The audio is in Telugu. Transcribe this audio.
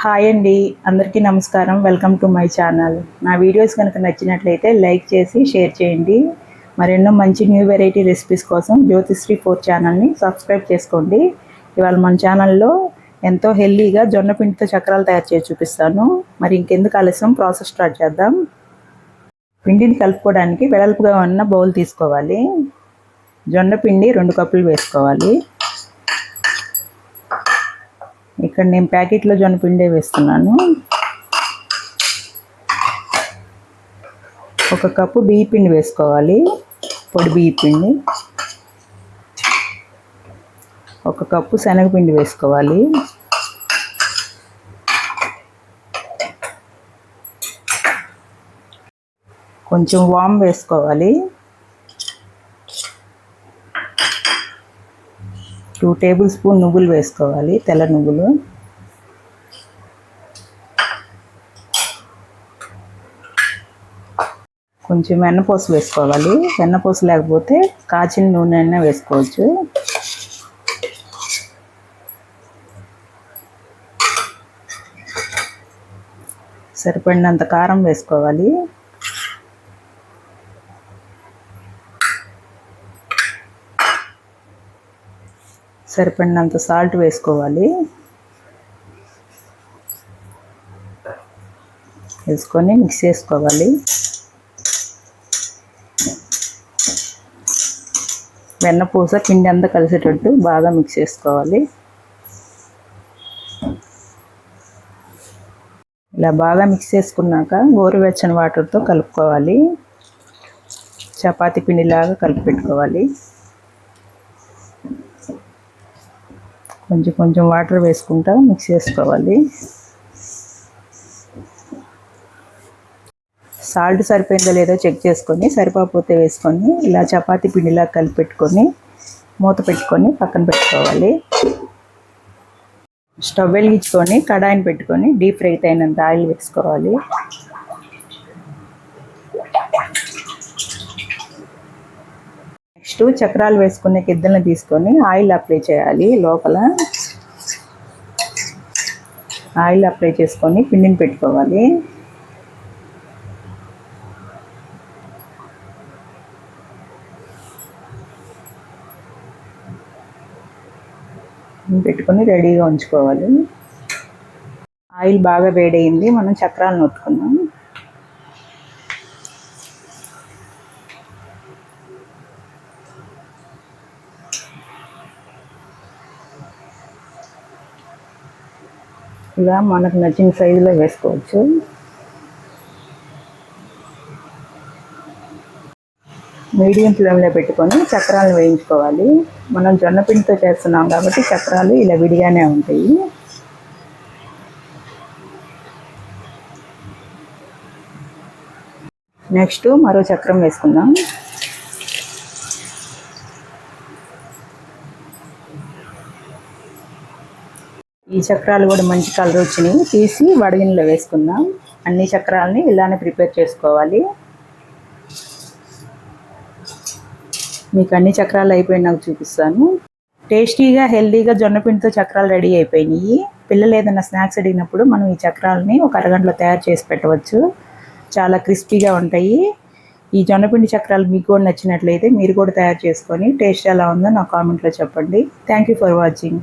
హాయ్ అండి. అందరికీ నమస్కారం. Welcome to my channel. నా వీడియోస్ కనుక నచ్చినట్లయితే లైక్ చేసి షేర్ చేయండి. మరెన్నో మంచి న్యూ వెరైటీ రెసిపీస్ కోసం జ్యోతిశ్రీ ఫోర్ ఛానల్ని సబ్స్క్రైబ్ చేసుకోండి. ఇవాళ మన ఛానల్లో ఎంతో హెల్దీగా జొన్న పిండితో చక్రాలు తయారు చేసి చూపిస్తాను. మరి ఇంకెందుకు ఆలస్యం? ప్రాసెస్ స్టార్ట్ చేద్దాం. పిండిని కలుపుకోవడానికి వెడల్పుగా ఉన్న బౌల్ తీసుకోవాలి. జొన్న పిండి రెండు కప్పులు వేసుకోవాలి. ఇక్కడ నేను ప్యాకెట్లో జొన్నపిండే వేస్తున్నాను. ఒక కప్పు బియ్య పిండి వేసుకోవాలి. పొడి బియ్య పిండి. ఒక కప్పు శనగపిండి వేసుకోవాలి. కొంచెం వామ్ వేసుకోవాలి. టూ టేబుల్ స్పూన్ నువ్వులు వేసుకోవాలి తెల్ల నువ్వులు. కొంచెం వెన్నపూస వేసుకోవాలి. వెన్నపూస లేకపోతే కాచిన నూనె అయినా వేసుకోవచ్చు. సరిపడినంత కారం వేసుకోవాలి. సరిపడినంత సాల్ట్ వేసుకోవాలి. వేసుకొని మిక్స్ చేసుకోవాలి. వెన్నపూస పిండి అంతా కలిసేటట్టు బాగా మిక్స్ చేసుకోవాలి. ఇలా బాగా మిక్స్ చేసుకున్నాక గోరువెచ్చని వాటర్తో కలుపుకోవాలి. చపాతీ పిండిలాగా కలిపి పెట్టుకోవాలి. కొంచెం కొంచెం వాటర్ వేసుకుంటా మిక్స్ చేసుకోవాలి. సాల్ట్ సరిపోయిందో లేదో చెక్ చేసుకొని సరిపోతే వేసుకొని ఇలా చపాతీ పిండిలా కలిపి పెట్టుకొని మూత పెట్టుకొని పక్కన పెట్టుకోవాలి. స్టవ్ వెలిగించుకొని కడాయిని పెట్టుకొని డీప్ ఫ్రై అయినంత ఆయిల్ వేసుకోవాలి. నెక్స్ట్ చక్రాలు వేసుకునే గిద్దెలను తీసుకొని ఆయిల్ అప్లై చేయాలి. లోపల ఆయిల్ అప్లై చేసుకొని పిండిని పెట్టుకోవాలి. పెట్టుకొని రెడీగా ఉంచుకోవాలి. ఆయిల్ బాగా వేడైంది మనం చక్రాలు నొట్టుకున్నాం ఇలా మనకు నచ్చిన సైజులో వేసుకోవచ్చు. మీడియం ఫ్లేమ్లో పెట్టుకొని చక్రాలను వేయించుకోవాలి. మనం జొన్న పిండితో చేస్తున్నాం కాబట్టి చక్రాలు ఇలా విడిగానే ఉంటాయి. నెక్స్ట్ మరో చక్రం వేసుకుందాం. ఈ చక్రాలు కూడా మంచి కలర్ వచ్చినాయి. తీసి వడగిన్నెలో వేసుకుందాం. అన్ని చక్రాలని ఇలానే ప్రిపేర్ చేసుకోవాలి. మీకు అన్ని చక్రాలు అయిపోయి నాకు చూపిస్తాను. టేస్టీగా హెల్దీగా జొన్నపిండితో చక్రాలు రెడీ అయిపోయినాయి. పిల్లలు ఏదైనా స్నాక్స్ అడిగినప్పుడు మనం ఈ చక్రాలని ఒక అరగంటలో తయారు చేసి పెట్టవచ్చు. చాలా క్రిస్పీగా ఉంటాయి. ఈ జొన్నపిండి చక్రాలు మీకు కూడా నచ్చినట్లయితే మీరు కూడా తయారు చేసుకొని టేస్ట్ ఎలా ఉందో నా కామెంట్లో చెప్పండి. Thank you for watching